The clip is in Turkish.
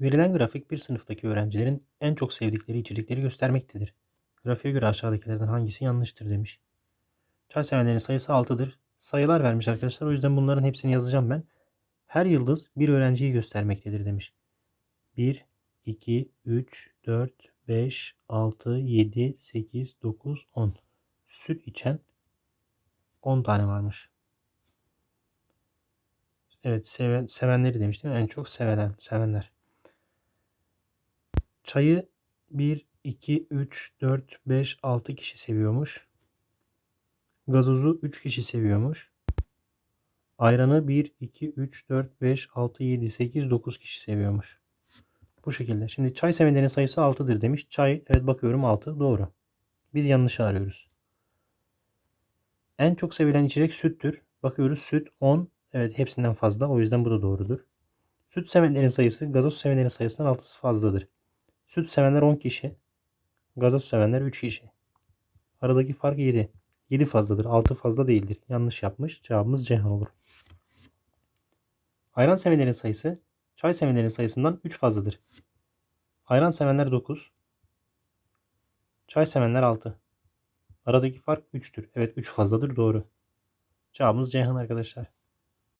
Verilen grafik bir sınıftaki öğrencilerin en çok sevdikleri içerikleri göstermektedir. Grafiğe göre aşağıdakilerden hangisi yanlıştır demiş. Çay sevenlerin sayısı 6'dır. Sayılar vermiş arkadaşlar. O yüzden bunların hepsini yazacağım ben. Her yıldız bir öğrenciyi göstermektedir demiş. 1, 2, 3, 4, 5, 6, 7, 8, 9, 10. Süt içen 10 tane varmış. Evet seven, sevenleri demiştim. En çok sevilen, sevenler. Çayı 1, 2, 3, 4, 5, 6 kişi seviyormuş. Gazozu 3 kişi seviyormuş. Ayranı 1, 2, 3, 4, 5, 6, 7, 8, 9 kişi seviyormuş. Bu şekilde. Şimdi çay sevenlerin sayısı 6'dır demiş. Çay evet bakıyorum 6 doğru. Biz yanlış arıyoruz. En çok sevilen içecek süttür. Bakıyoruz süt 10. Evet hepsinden fazla. O yüzden bu da doğrudur. Süt sevenlerin sayısı gazoz sevenlerin sayısından 6'sı fazladır. Süt sevenler 10 kişi. Gazoz sevenler 3 kişi. Aradaki fark 7. 7 fazladır. 6 fazla değildir. Yanlış yapmış. Cevabımız Ceyhan olur. Ayran sevenlerin sayısı çay sevenlerin sayısından 3 fazladır. Ayran sevenler 9. Çay sevenler 6. Aradaki fark 3'tür. Evet 3 fazladır doğru. Cevabımız Ceyhan arkadaşlar.